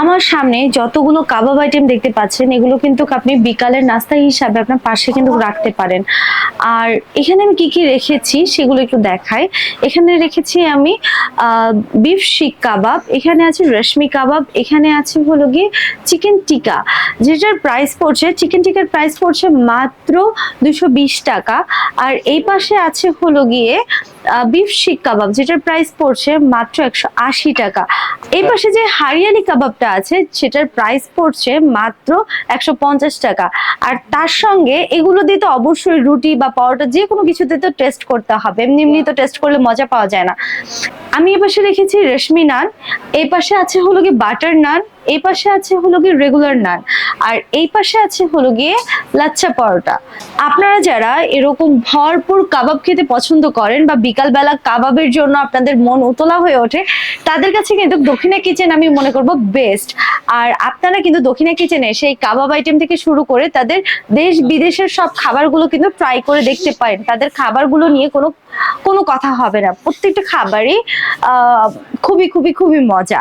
আমার সামনে যতগুলো কাবাব আইটেম দেখতে পাচ্ছেন, এগুলো কিন্তু আপনি বিকালের নাস্তা হিসাবে আপনার পাশে কিন্তু রাখতে পারেন। আর এখানে আমি কি কি রেখেছি সেগুলো একটু দেখাই। এখানে রেখেছি আমি বিফ শিক কাবাব, এখানে আছে রেশমি কাবাব, এখানে আছে হলো গিয়ে চিকেন টিকা যেটার প্রাইস পড়ছে চিকেন টিকার প্রাইস পড়ছে মাত্র দুশো টাকা। আর এই পাশে আছে হলো গিয়ে বিফ শিক কাবাব যেটার প্রাইস পড়ছে মাত্র একশো আশি টাকা। এই পাশে যে হারিয়ালি কাবাবটা আছে সেটার প্রাইস পড়ছে মাত্র একশো পঞ্চাশ টাকা। আর তার সঙ্গে এগুলো দিয়ে তো অবশ্যই রুটি বা পাউডার যে কোনো কিছুতে তো টেস্ট করতে হবে। এমনি এমনি তো টেস্ট করলে মজা পাওয়া যায় না। আমি এ পাশে রেখেছি রেশমি নান এই পাশে আছে হলো গিয়ে বাটার নান এই পাশে আছে হলো গিয়ে রেগুলার নান, আর এই পাশে আছে হলো গিয়ে লাচ্ছা পরোটা। আপনারা যারা এরকম ভরপুর কাবাব খেতে পছন্দ করেন বা বিকালবেলা কাবাবের জন্য আপনাদের মন উতলা হয়ে ওঠে তাদের কাছে কিন্তু দক্ষিণা কিচেন আমি মনে করব বেস্ট আর আপনারা কিন্তু দক্ষিণা কিচেনে সেই কাবাব আইটেম থেকে শুরু করে তাদের দেশ বিদেশের সব খাবারগুলো কিন্তু ট্রাই করে দেখতে পারেন। তাদের খাবারগুলো নিয়ে কোনো কোনো কথা হবে না। প্রত্যেকটা খাবারই খুবই খুবই খুবই মজা।